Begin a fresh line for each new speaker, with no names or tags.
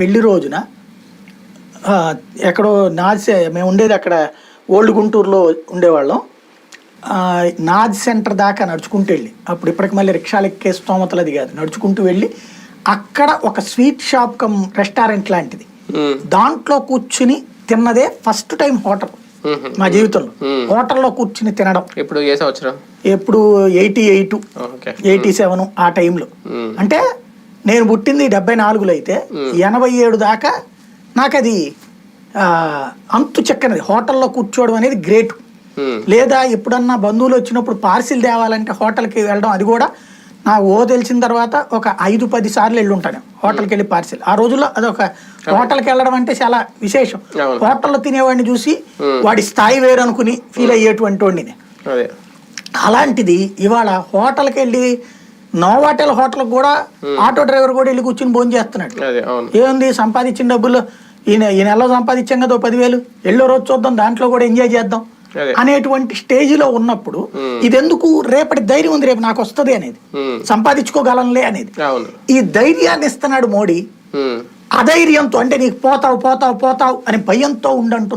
పెళ్ళి రోజున ఎక్కడో నాజ్ మేము ఉండేది అక్కడ ఓల్డ్ గుంటూరులో ఉండేవాళ్ళం. నాజ్ సెంటర్ దాకా నడుచుకుంటూ వెళ్ళి అప్పుడు ఇప్పటికి మళ్ళీ రిక్షాలు ఎక్కే స్తోమతలు అది కాదు నడుచుకుంటూ వెళ్ళి అక్కడ ఒక స్వీట్ షాప్ కమ్ రెస్టారెంట్ లాంటిది. దాంట్లో కూర్చుని తిన్నదే ఫస్ట్ టైం హోటల్ మా జీవితంలో. హోటల్లో కూర్చుని తినడం.
ఇప్పుడు ఏ సంవత్సరం?
ఎప్పుడు ఎయిటీ ఎయిట్ ఎయిటీ సెవెన్ ఆ టైంలో. అంటే నేను పుట్టింది డెబ్బై నాలుగులో అయితే ఎనభై ఏడు దాకా నాకు అది అంతు చెక్కనది. హోటల్లో కూర్చోవడం అనేది గ్రేట్. లేదా ఎప్పుడన్నా బంధువులు వచ్చినప్పుడు పార్సిల్ తేవాలంటే హోటల్కి వెళ్ళడం అది కూడా నా ఓ తెలిసిన తర్వాత ఒక ఐదు పది సార్లు వెళ్ళి ఉంటాను హోటల్కి వెళ్ళి పార్సిల్. ఆ రోజుల్లో అదొక హోటల్కి వెళ్ళడం అంటే చాలా విశేషం. హోటల్లో తినేవాడిని చూసి వాడి స్థాయి వేరు అనుకుని ఫీల్ అయ్యేటువంటి వాడిని అలాంటిది ఇవాళ హోటల్కి వెళ్ళి నోవాటెల్ హోటల్కి కూడా ఆటో డ్రైవర్ కూడా వెళ్ళి కూర్చుని భోజనం చేస్తున్నాడు ఏముంది సంపాదించిన డబ్బులు? ఈయన ఈ నెలలో సంపాదించాం కదా పదివేలు. ఎల్లో రోజు చూద్దాం దాంట్లో కూడా ఎంజాయ్ చేద్దాం అనేటువంటి స్టేజిలో ఉన్నప్పుడు ఇదెందుకు రేపటి ధైర్యం ఉంది రేపు నాకు వస్తుంది అనేది. సంపాదించుకోగలంలే అనేది. ఈ ధైర్యాన్ని ఇస్తున్నాడు మోడీ. అధైర్యంతో అంటే నీకు పోతావు పోతావు పోతావు అని భయంతో ఉండంటు